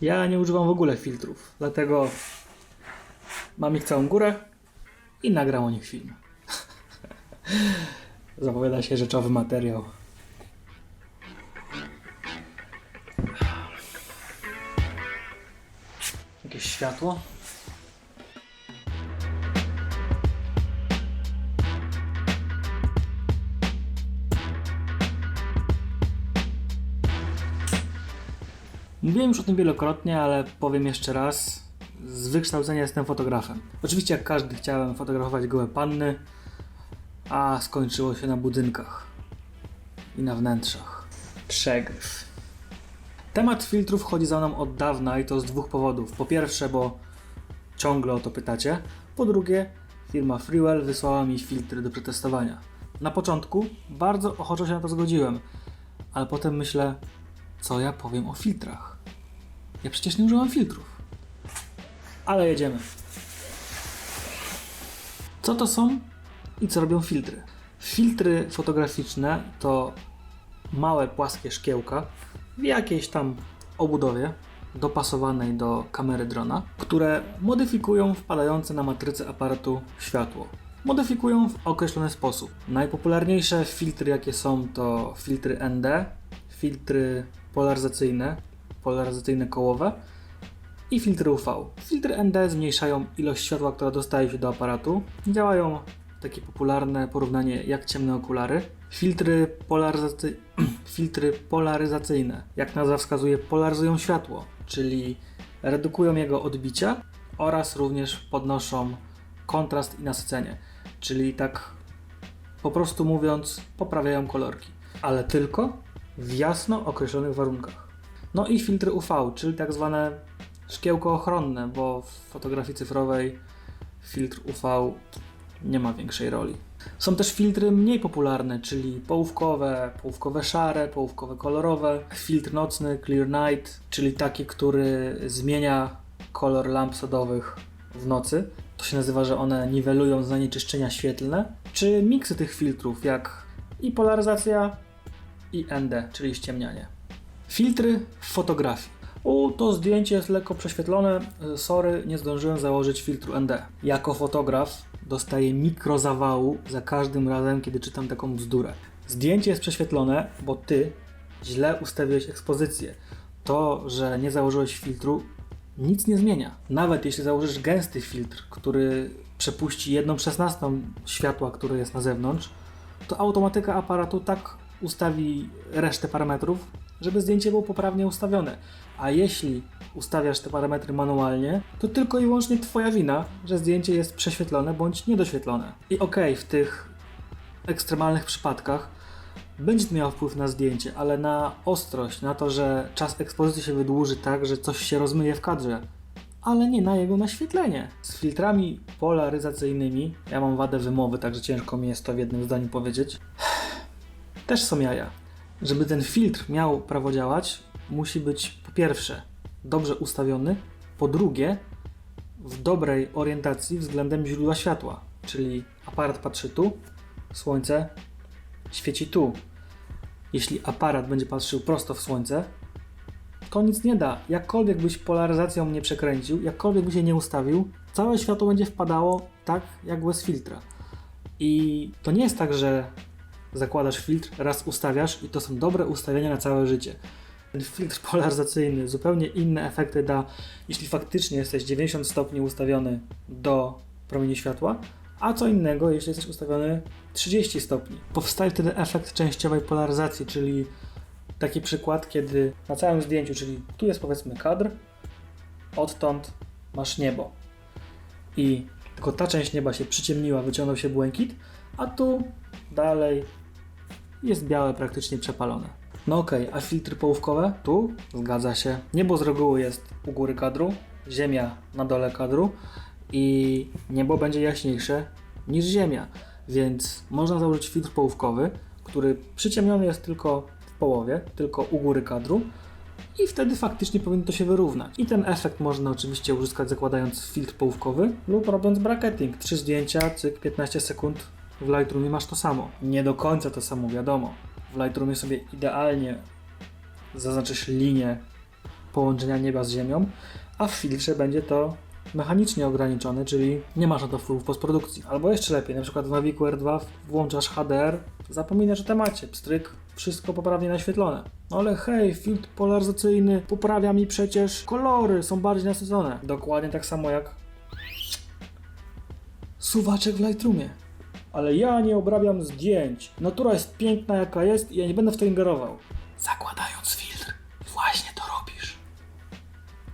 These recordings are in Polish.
Ja nie używam w ogóle filtrów, dlatego mam ich całą górę i nagram o nich film. Zapowiada się rzeczowy materiał. Jakieś światło? Mówiłem już o tym wielokrotnie, ale powiem jeszcze raz. Z wykształcenia jestem fotografem. Oczywiście, jak każdy, chciałem fotografować gołe panny, a skończyło się na budynkach i na wnętrzach. Przegryw. Temat filtrów chodzi za mną od dawna i to z dwóch powodów. Po pierwsze, bo ciągle o to pytacie. Po drugie, firma Freewell wysłała mi filtry do przetestowania. Na początku bardzo ochoczo się na to zgodziłem, ale potem myślę, co ja powiem o filtrach. Ja przecież nie używam filtrów. Ale jedziemy. Co to są i co robią filtry? Filtry fotograficzne to małe płaskie szkiełka w jakiejś tam obudowie dopasowanej do kamery drona, które modyfikują wpadające na matrycę aparatu światło. Modyfikują w określony sposób. Najpopularniejsze filtry, jakie są, to filtry ND, filtry polaryzacyjne, polaryzacyjne kołowe i filtry UV. Filtry ND zmniejszają ilość światła, która dostaje się do aparatu. Działają takie popularne porównanie jak ciemne okulary. Filtry, polaryzacy... filtry polaryzacyjne, jak nazwa wskazuje, polaryzują światło, czyli redukują jego odbicia oraz również podnoszą kontrast i nasycenie, czyli tak po prostu mówiąc, poprawiają kolorki, ale tylko w jasno określonych warunkach. No i filtry UV, czyli tak zwane szkiełko ochronne, bo w fotografii cyfrowej filtr UV nie ma większej roli. Są też filtry mniej popularne, czyli połówkowe, połówkowe szare, połówkowe kolorowe, filtr nocny, clear night, czyli taki, który zmienia kolor lamp sodowych w nocy. To się nazywa, że one niwelują zanieczyszczenia świetlne, czy miksy tych filtrów, jak i polaryzacja, i ND, czyli ściemnianie. Filtry w fotografii. U, to zdjęcie jest lekko prześwietlone. y, Sorry, nie zdążyłem założyć filtru ND. Jako fotograf dostaję mikrozawału za każdym razem, kiedy czytam taką bzdurę. Zdjęcie jest prześwietlone, bo ty źle ustawiłeś ekspozycję. To, że nie założyłeś filtru, nic nie zmienia. Nawet jeśli założysz gęsty filtr, który przepuści 1 szesnastą światła, które jest na zewnątrz, to automatyka aparatu tak ustawi resztę parametrów, żeby zdjęcie było poprawnie ustawione. A jeśli ustawiasz te parametry manualnie, to tylko i wyłącznie Twoja wina, że zdjęcie jest prześwietlone bądź niedoświetlone. I okej, w tych ekstremalnych przypadkach będzie to miało wpływ na zdjęcie, ale na ostrość, na to, że czas ekspozycji się wydłuży tak, że coś się rozmyje w kadrze, ale nie na jego naświetlenie. Z filtrami polaryzacyjnymi, ja mam wadę wymowy, także ciężko mi jest to w jednym zdaniu powiedzieć, też są jaja. Żeby ten filtr miał prawo działać, musi być po pierwsze dobrze ustawiony, po drugie w dobrej orientacji względem źródła światła, czyli aparat patrzy tu, słońce świeci tu. Jeśli aparat będzie patrzył prosto w słońce, to nic nie da. Jakkolwiek byś polaryzacją nie przekręcił, jakkolwiek by się nie ustawił, całe światło będzie wpadało tak jak bez filtra. I to nie jest tak, że zakładasz filtr, raz ustawiasz i to są dobre ustawienia na całe życie. Ten filtr polaryzacyjny zupełnie inne efekty da, jeśli faktycznie jesteś 90 stopni ustawiony do promieni światła, a co innego, jeśli jesteś ustawiony 30 stopni. Powstaje wtedy efekt częściowej polaryzacji, czyli taki przykład, kiedy na całym zdjęciu, czyli tu jest powiedzmy kadr, odtąd masz niebo. I tylko ta część nieba się przyciemniła, wyciągnął się błękit, a tu dalej jest białe, praktycznie przepalone. No okej, a filtry połówkowe? Tu zgadza się. Niebo z reguły jest u góry kadru, ziemia na dole kadru i niebo będzie jaśniejsze niż ziemia, więc można założyć filtr połówkowy, który przyciemniony jest tylko w połowie, tylko u góry kadru i wtedy faktycznie powinno to się wyrównać. I ten efekt można oczywiście uzyskać zakładając filtr połówkowy lub robiąc bracketing. Trzy zdjęcia, cyk, 15 sekund w Lightroomie masz to samo. Nie do końca to samo, wiadomo. W Lightroomie sobie idealnie zaznaczysz linię połączenia nieba z ziemią, a w filtrze będzie to mechanicznie ograniczone, czyli nie masz na to wpływu postprodukcji. Albo jeszcze lepiej, na przykład w Mavicu R2 włączasz HDR, zapominasz o temacie, pstryk, wszystko poprawnie naświetlone. No ale hej, filtr polaryzacyjny poprawia mi przecież kolory, są bardziej nasycone. Dokładnie tak samo jak suwaczek w Lightroomie. Ale ja nie obrabiam zdjęć. Natura jest piękna jaka jest i ja nie będę w to ingerował. Zakładając filtr, właśnie to robisz.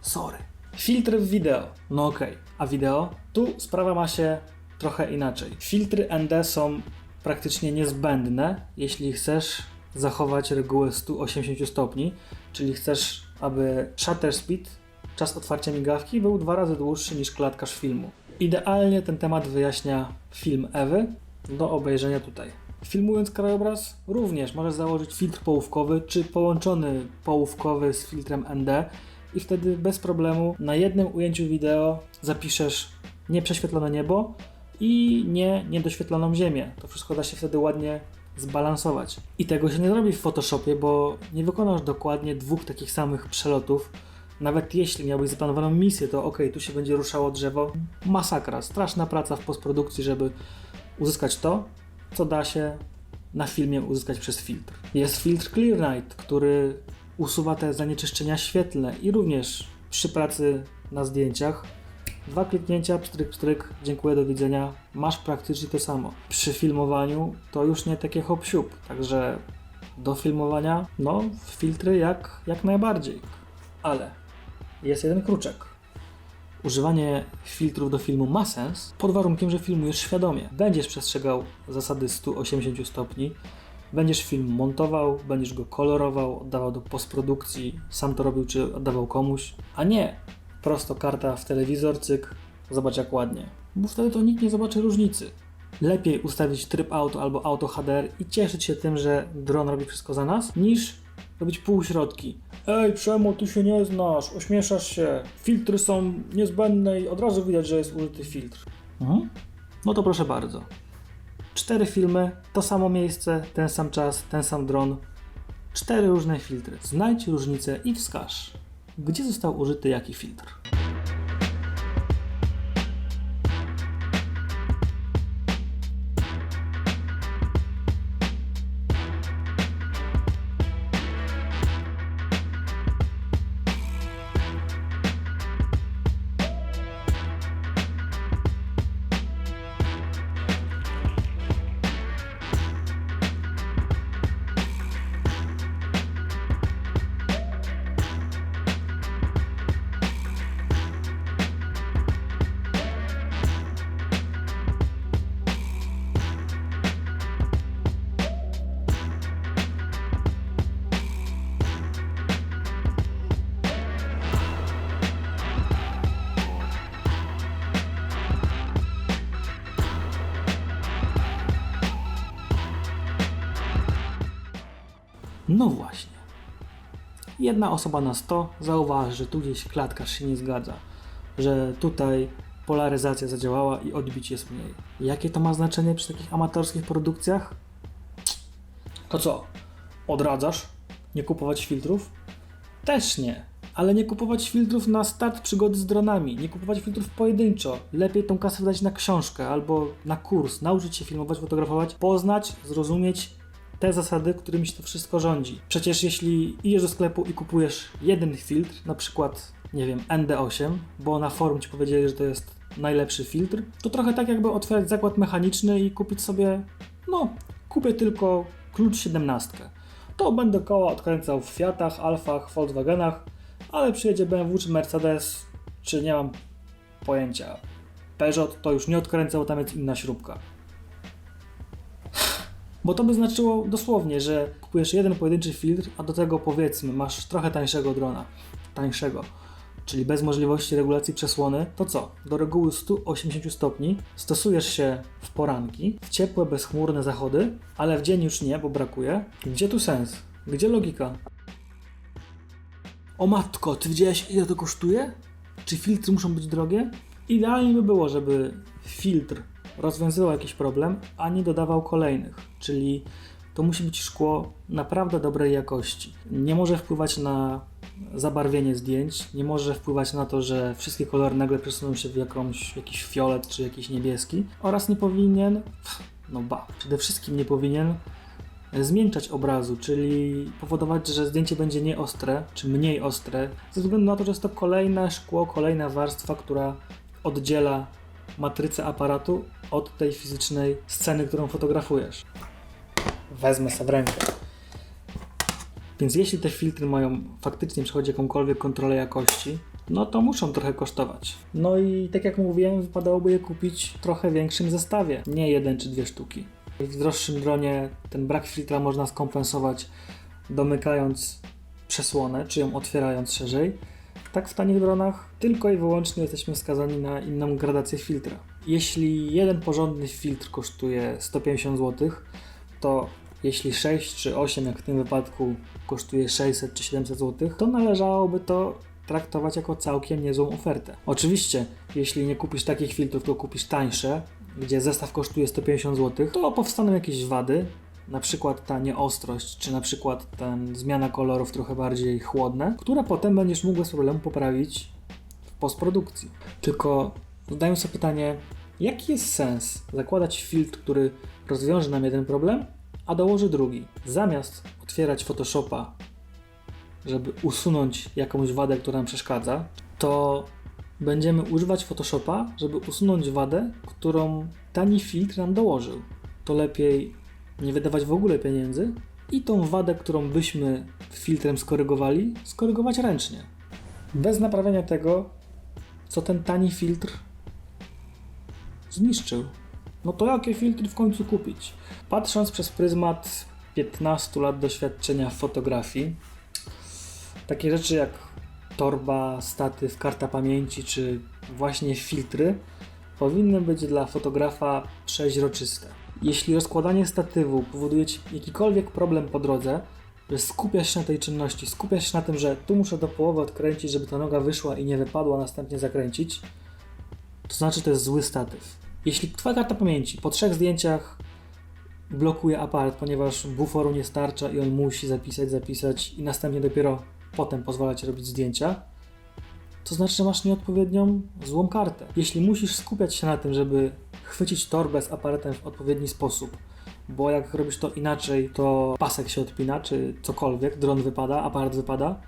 Sorry. Filtry w wideo. No okej. A wideo? Tu sprawa ma się trochę inaczej. Filtry ND są praktycznie niezbędne, jeśli chcesz zachować regułę 180 stopni, czyli chcesz, aby shutter speed, czas otwarcia migawki, był dwa razy dłuższy niż klatkarz filmu. Idealnie ten temat wyjaśnia film Ewy do obejrzenia tutaj. Filmując krajobraz, również możesz założyć filtr połówkowy, czy połączony połówkowy z filtrem ND i wtedy bez problemu na jednym ujęciu wideo zapiszesz nieprześwietlone niebo i nie niedoświetloną ziemię. To wszystko da się wtedy ładnie zbalansować. I tego się nie zrobi w Photoshopie, bo nie wykonasz dokładnie dwóch takich samych przelotów. Nawet jeśli miałbyś zaplanowaną misję, to ok, tu się będzie ruszało drzewo. Masakra, straszna praca w postprodukcji, żeby uzyskać to, co da się na filmie uzyskać przez filtr. Jest filtr Clear Night, który usuwa te zanieczyszczenia świetlne i również przy pracy na zdjęciach dwa kliknięcia, pstryk, pstryk, dziękuję, do widzenia, masz praktycznie to samo. Przy filmowaniu to już nie takie hop siup, także do filmowania, no, filtry jak, jak najbardziej. Ale jest jeden kruczek. Używanie filtrów do filmu ma sens pod warunkiem, że filmujesz świadomie. Będziesz przestrzegał zasady 180 stopni, będziesz film montował, będziesz go kolorował, oddawał do postprodukcji, sam to robił czy oddawał komuś, a nie prosto karta w telewizor, cyk, zobacz jak ładnie. Bo wtedy to nikt nie zobaczy różnicy. Lepiej ustawić tryb auto albo auto HDR i cieszyć się tym, że dron robi wszystko za nas, niż robić półśrodki. Ej, Przemo, ty się nie znasz, ośmieszasz się, filtry są niezbędne i od razu widać, że jest użyty filtr. Mhm. No to proszę bardzo. Cztery filmy, to samo miejsce, ten sam czas, ten sam dron, cztery różne filtry. Znajdź różnicę i wskaż, gdzie został użyty jaki filtr. No właśnie. Jedna osoba na 100 zauważy, że tu gdzieś klatkarz się nie zgadza, że tutaj polaryzacja zadziałała i odbić jest mniej. Jakie to ma znaczenie przy takich amatorskich produkcjach? To co? Odradzasz? Nie kupować filtrów? Też nie. Ale nie kupować filtrów na start przygody z dronami, nie kupować filtrów pojedynczo. Lepiej tą kasę wydać na książkę albo na kurs, nauczyć się filmować, fotografować, poznać, zrozumieć te zasady, którymi się to wszystko rządzi. Przecież jeśli idziesz do sklepu i kupujesz jeden filtr, na przykład, nie wiem, ND8, bo na forum ci powiedzieli, że to jest najlepszy filtr, to trochę tak jakby otwierać zakład mechaniczny i kupić sobie, no, kupię tylko klucz 17. To będę koła odkręcał w Fiatach, Alfach, Volkswagenach, ale przyjedzie BMW czy Mercedes, czy nie mam pojęcia, Peugeot, to już nie odkręcał, tam jest inna śrubka. Bo to by znaczyło dosłownie, że kupujesz jeden pojedynczy filtr, a do tego powiedzmy masz trochę tańszego drona. Tańszego. Czyli bez możliwości regulacji przesłony, to co? Do reguły 180 stopni stosujesz się w poranki, w ciepłe, bezchmurne zachody, ale w dzień już nie, bo brakuje. Gdzie tu sens? Gdzie logika? O matko, ty widziałeś ile to kosztuje? Czy filtry muszą być drogie? Idealnie by było, żeby filtr rozwiązywał jakiś problem, a nie dodawał kolejnych. Czyli to musi być szkło naprawdę dobrej jakości. Nie może wpływać na zabarwienie zdjęć, nie może wpływać na to, że wszystkie kolory nagle przesuną się w jakąś, jakiś fiolet czy jakiś niebieski oraz nie powinien, no ba, przede wszystkim nie powinien zmiękczać obrazu, czyli powodować, że zdjęcie będzie nieostre, czy mniej ostre, ze względu na to, że jest to kolejne szkło, kolejna warstwa, która oddziela matrycę aparatu od tej fizycznej sceny, którą fotografujesz. Wezmę sobie w rękę. Więc jeśli te filtry mają faktycznie przechodzić jakąkolwiek kontrolę jakości, no to muszą trochę kosztować. No i tak jak mówiłem, wypadałoby je kupić w trochę większym zestawie, nie jeden czy dwie sztuki. W droższym dronie ten brak filtra można skompensować domykając przesłonę, czy ją otwierając szerzej. Tak w tanich dronach tylko i wyłącznie jesteśmy skazani na inną gradację filtra. Jeśli jeden porządny filtr kosztuje 150 zł, to jeśli 6 czy 8, jak w tym wypadku, kosztuje 600 czy 700 zł, to należałoby to traktować jako całkiem niezłą ofertę. Oczywiście, jeśli nie kupisz takich filtrów, to kupisz tańsze, gdzie zestaw kosztuje 150 zł, to powstaną jakieś wady, na przykład ta nieostrość, czy na przykład ten zmiana kolorów trochę bardziej chłodne, które potem będziesz mógł bez problemu poprawić w postprodukcji. Tylko zadaję sobie pytanie, jaki jest sens zakładać filtr, który rozwiąże nam jeden problem, a dołoży drugi. Zamiast otwierać Photoshopa, żeby usunąć jakąś wadę, która nam przeszkadza, to będziemy używać Photoshopa, żeby usunąć wadę, którą tani filtr nam dołożył. To lepiej nie wydawać w ogóle pieniędzy i tą wadę, którą byśmy filtrem skorygowali, skorygować ręcznie. Bez naprawiania tego, co ten tani filtr zniszczył. No to jakie filtry w końcu kupić? Patrząc przez pryzmat 15 lat doświadczenia w fotografii, takie rzeczy jak torba, statyw, karta pamięci czy właśnie filtry powinny być dla fotografa przeźroczyste. Jeśli rozkładanie statywu powoduje Ci jakikolwiek problem po drodze, że skupiasz się na tej czynności, skupiasz się na tym, że tu muszę do połowy odkręcić, żeby ta noga wyszła i nie wypadła, następnie zakręcić, to znaczy to jest zły statyw. Jeśli Twoja karta pamięci po trzech zdjęciach blokuje aparat, ponieważ buforu nie starcza i on musi zapisać, zapisać i następnie dopiero potem pozwala Ci robić zdjęcia, to znaczy, że masz nieodpowiednią złą kartę. Jeśli musisz skupiać się na tym, żeby chwycić torbę z aparatem w odpowiedni sposób, bo jak robisz to inaczej, to pasek się odpina, czy cokolwiek, dron wypada, aparat wypada,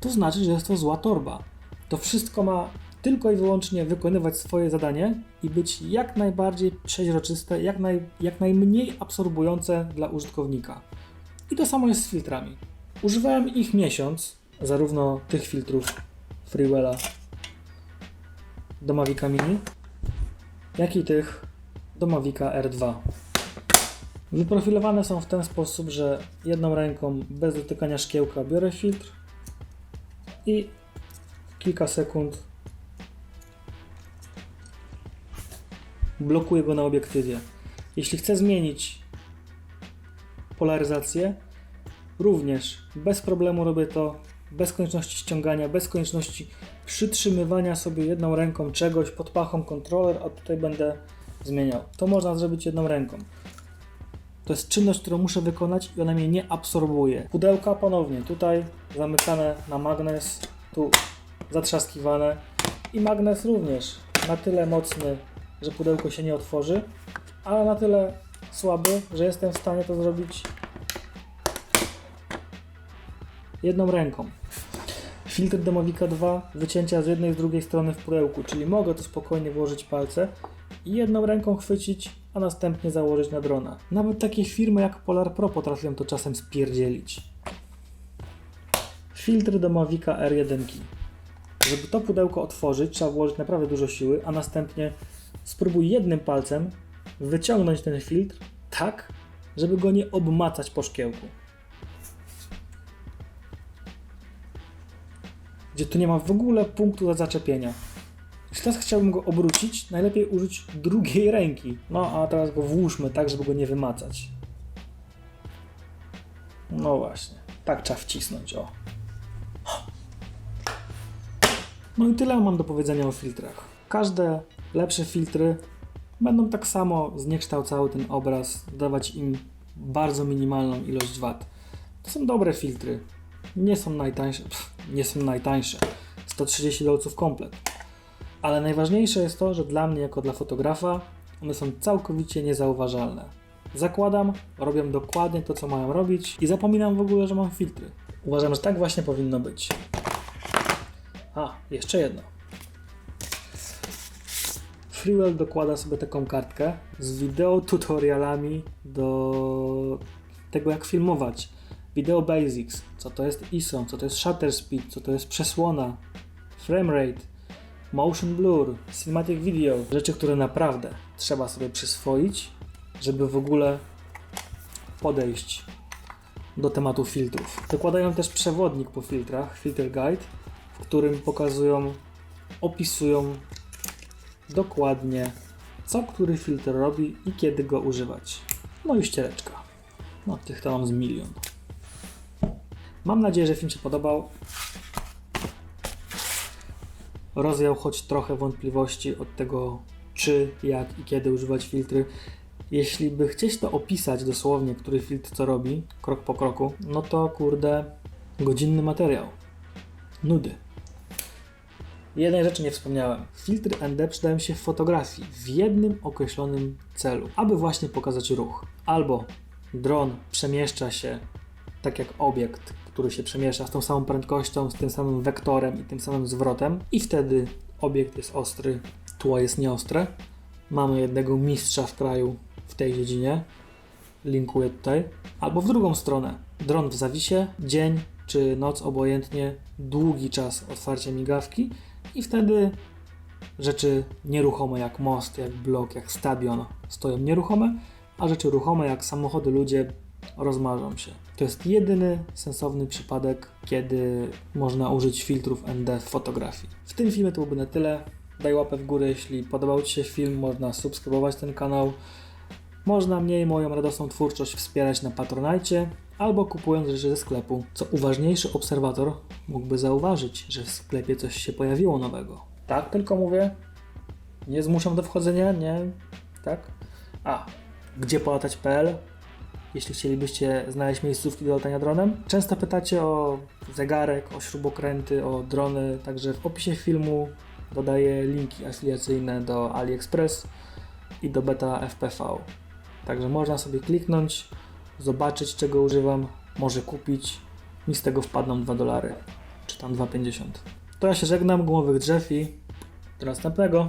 to znaczy, że jest to zła torba. To wszystko ma tylko i wyłącznie wykonywać swoje zadanie i być jak najbardziej przeźroczyste, jak, naj, jak najmniej absorbujące dla użytkownika. I to samo jest z filtrami. Używałem ich miesiąc, zarówno tych filtrów Freewella do Mavica Mini, jak i tych do Mavica R2. Wyprofilowane są w ten sposób, że jedną ręką bez dotykania szkiełka biorę filtr i kilka sekund blokuję go na obiektywie. Jeśli chcę zmienić polaryzację, również bez problemu robię to, bez konieczności ściągania, bez konieczności przytrzymywania sobie jedną ręką czegoś pod pachą kontroler, a tutaj będę zmieniał. To można zrobić jedną ręką. To jest czynność, którą muszę wykonać i ona mnie nie absorbuje. Pudełka ponownie tutaj zamykane na magnes, tu zatrzaskiwane i magnes również na tyle mocny, że pudełko się nie otworzy, ale na tyle słaby, że jestem w stanie to zrobić jedną ręką. Filtr do Mavica 2, wycięcia z jednej i z drugiej strony w pudełku, czyli mogę tu spokojnie włożyć palce i jedną ręką chwycić, a następnie założyć na drona. Nawet takie firmy jak Polar Pro potrafią to czasem spierdzielić. Filtr do Mavica R1. Żeby to pudełko otworzyć, trzeba włożyć naprawdę dużo siły, a następnie spróbuj jednym palcem wyciągnąć ten filtr tak, żeby go nie obmacać po szkiełku. Gdzie tu nie ma w ogóle punktu do zaczepienia. Jeśli teraz chciałbym go obrócić, najlepiej użyć drugiej ręki. No a teraz go włóżmy tak, żeby go nie wymacać. No właśnie, tak trzeba wcisnąć, o. No i tyle mam do powiedzenia o filtrach. Każde lepsze filtry będą tak samo zniekształcały ten obraz, dawać im bardzo minimalną ilość wad. To są dobre filtry. Nie są najtańsze. Pff, nie są najtańsze. 130 dolców komplet. Ale najważniejsze jest to, że dla mnie, jako dla fotografa, one są całkowicie niezauważalne. Zakładam, robią dokładnie to, co mają robić i zapominam w ogóle, że mam filtry. Uważam, że tak właśnie powinno być. A, jeszcze jedno. Freewell dokłada sobie taką kartkę z wideo tutorialami do tego, jak filmować. Video Basics, co to jest ISO, co to jest shutter speed, co to jest przesłona, frame rate, motion blur, cinematic video. Rzeczy, które naprawdę trzeba sobie przyswoić, żeby w ogóle podejść do tematu filtrów. Dokładają też przewodnik po filtrach, Filter Guide, w którym pokazują, opisują dokładnie, co który filtr robi i kiedy go używać. No i ściereczka. No, tych to mam z milion. Mam nadzieję, że film się podobał. Rozwiał choć trochę wątpliwości od tego, czy, jak i kiedy używać filtry. Jeśli by chcieć to opisać dosłownie, który filtr co robi, krok po kroku, no to kurde, godzinny materiał. Nudy. Jednej rzeczy nie wspomniałem. Filtry ND przydają się w fotografii w jednym określonym celu, aby właśnie pokazać ruch. Albo dron przemieszcza się tak jak obiekt, który się przemieszcza z tą samą prędkością, z tym samym wektorem i tym samym zwrotem, i wtedy obiekt jest ostry, tło jest nieostre. Mamy jednego mistrza w kraju w tej dziedzinie. Linkuję tutaj. Albo w drugą stronę. Dron w zawisie, dzień czy noc, obojętnie, długi czas otwarcia migawki i wtedy rzeczy nieruchome jak most, jak blok, jak stadion stoją nieruchome, a rzeczy ruchome jak samochody, ludzie rozmarzą się. To jest jedyny sensowny przypadek, kiedy można użyć filtrów ND w fotografii. W tym filmie to byłoby na tyle. Daj łapę w górę, jeśli podobał Ci się film, można subskrybować ten kanał. Można mnie i moją radosną twórczość wspierać na Patronajcie albo kupując rzeczy ze sklepu. Co uważniejszy obserwator mógłby zauważyć, że w sklepie coś się pojawiło nowego. Tak tylko mówię. Nie zmuszam do wchodzenia, nie. Tak? A, gdzie polatać.pl jeśli chcielibyście znaleźć miejscówki do latania dronem. Często pytacie o zegarek, o śrubokręty, o drony, także w opisie filmu dodaję linki afiliacyjne do AliExpress i do Beta FPV. Także można sobie kliknąć, zobaczyć czego używam, może kupić. Mi z tego wpadną 2 dolary, czy tam 2,50. To ja się żegnam, gumowych drzew i do następnego.